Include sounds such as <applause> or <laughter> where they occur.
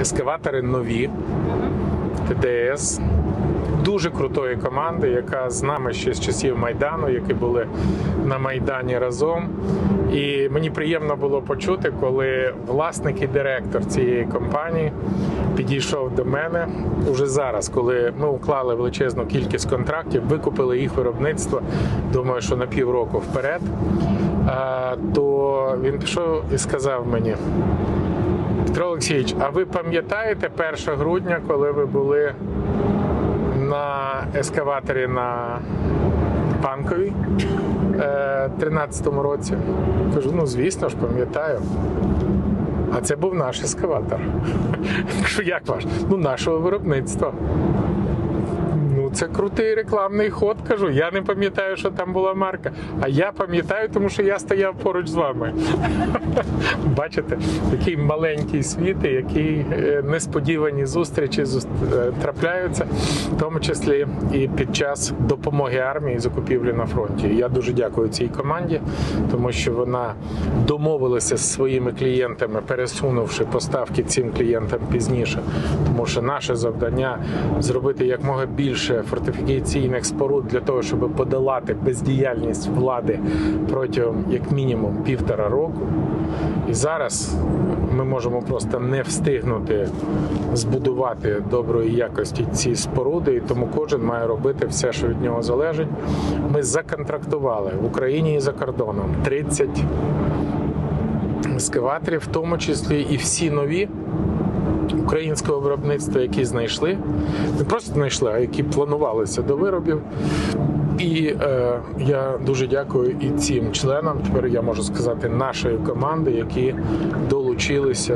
ескаватори нові, ТДС. Дуже крутої команди, яка з нами ще з часів Майдану, які були на Майдані разом. І мені приємно було почути, коли власник і директор цієї компанії підійшов до мене уже зараз, коли ми уклали величезну кількість контрактів, викупили їх виробництво. Думаю, що на півроку вперед. То він пішов і сказав мені. Петро Олексійович, а ви пам'ятаєте 1 грудня, коли ви були на ескаваторі на Панковій е, 13-му році? Кажу, ну звісно ж, пам'ятаю. А це був наш ескаватор. <laughs> Кажу, як ваш? Ну, нашого виробництва. Це крутий рекламний ход, кажу. Я не пам'ятаю, що там була марка. А я пам'ятаю, тому що я стояв поруч з вами. <laughs> Бачите, такий маленький світ, які е, несподівані зустрічі зус- е, трапляються, в тому числі і під час допомоги армії закупівлі на фронті. Я дуже дякую цій команді, тому що вона домовилася з своїми клієнтами, пересунувши поставки цим клієнтам пізніше. Тому що наше завдання зробити якмога більше фортифікаційних споруд для того, щоб подолати бездіяльність влади протягом як мінімум півтора року. І зараз ми можемо просто не встигнути збудувати доброї якості ці споруди, і тому кожен має робити все, що від нього залежить. Ми законтрактували в Україні і за кордоном 30 ескаваторів, в тому числі і всі нові. Українського виробництва, які знайшли, не просто знайшли, а які планувалися до виробів. І е, я дуже дякую і цим членам. Тепер я можу сказати нашої команди, які долучилися